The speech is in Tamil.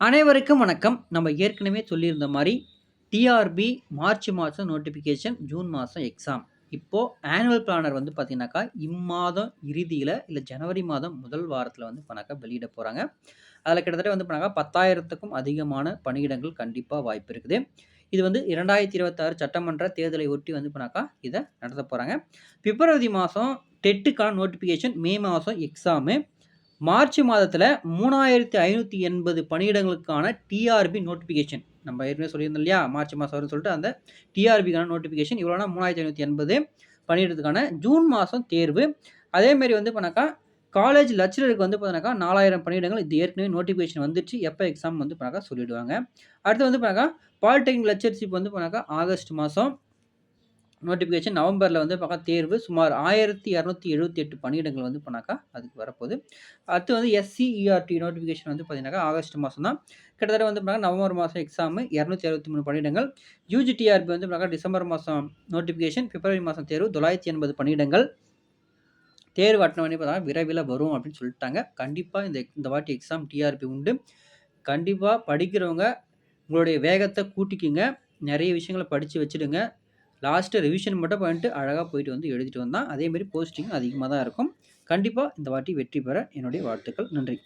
அனைவருக்கும் வணக்கம். நம்ம ஏற்கனவே சொல்லியிருந்த மாதிரி டிஆர்பி மார்ச் மாதம் நோட்டிஃபிகேஷன், ஜூன் மாதம் எக்ஸாம். இப்போது ஆனுவல் பிளானர் வந்து பார்த்தீங்கன்னாக்கா, இம்மாதம் இறுதியில் இல்லை ஜனவரி மாதம் முதல் வாரத்தில் வந்து பண்ணாக்கா வெளியிட போகிறாங்க அதில் கிட்டத்தட்ட வந்து பண்ணாக்கா 10,000த்துக்கும் அதிகமான பணியிடங்கள் கண்டிப்பாக வாய்ப்பு இருக்குது. இது வந்து 2026 சட்டமன்ற தேர்தலை ஒட்டி வந்து பண்ணாக்கா, இதை நடத்தப் போகிறாங்க பிப்ரவரி மாதம் டெட்டுக்கான நோட்டிஃபிகேஷன், மே மாதம் எக்ஸாமு. மார்ச் மாதத்தில் மூணாயிரத்தி ஐநூற்றி எண்பது பணியிடங்களுக்கான டிஆர்பி நோட்டிஃபிகேஷன். நம்ம ஏற்கனவே சொல்லியிருந்தோம் இல்லையா? மார்ச் மாதம் வரும்னு சொல்லிட்டு அந்த டிஆர்பிக்கான நோட்டிஃபிகேஷன் இவ்வளோனா 3,580 பணியிடத்துக்கான ஜூன் மாதம் தேர்வு. அதேமாரி வந்து பண்ணாக்கா, காலேஜ் லெக்சரருக்கு வந்து பார்த்தீங்கன்னாக்கா 4,000 பணியிடங்கள் இது ஏற்கனவே நோட்டிஃபிகேஷன் வந்துச்சு எப்போ எக்ஸாம் வந்து பண்ணாக்கா சொல்லிவிடுவாங்க அடுத்து வந்து பண்ணாக்கா, பாலிடெக்னிக் லெக்சர்ஷிப் வந்து பண்ணாக்கா ஆகஸ்ட் மாதம் நோட்டிஃபிகேஷன், நவம்பரில் வந்து பார்க்க தேர்வு. சுமார் 1,278 பணியிடங்கள் வந்து பண்ணாக்கா அதுக்கு வரப்போகுது அடுத்து வந்து எஸ்சிஇஆர்டி நோட்டிஃபிகேஷன் வந்து பார்த்தீங்கன்னாக்கா, ஆகஸ்ட் மாதம் தான். கிட்டத்தட்ட வந்து பார்த்தீங்கன்னா, நவம்பர் மாதம் எக்ஸாமு 263 பணியிடங்கள். யூஜிடிஆர்பி வந்து பார்த்தீங்கன்னா, டிசம்பர் மாதம் நோட்டிஃபிகேஷன், பிப்ரவரி மாதம் தேர்வு 980 பணியிடங்கள். தேர்வு அட்டவணை பார்த்தீங்கன்னா, விரைவில் வரும் அப்படின்னு சொல்லிட்டாங்க. கண்டிப்பாக இந்த இந்த வாட்டி எக்ஸாம் டிஆர்பி உண்டு. கண்டிப்பாக படிக்கிறவங்க உங்களுடைய வேகத்தை கூட்டிக்குங்க நிறைய விஷயங்கள படித்து வச்சுடுங்க. லாஸ்ட்டு ரிவிஷன் மட்டும் பண்ணிட்டு அழகாக போயிட்டு வந்து எழுதிட்டு வந்தா, அதேமாரி போஸ்டிங் அதிகமாக தான் இருக்கும். கண்டிப்பாக இந்த வாட்டி வெற்றி பெற என்னுடைய வாழ்த்துக்கள். நன்றி.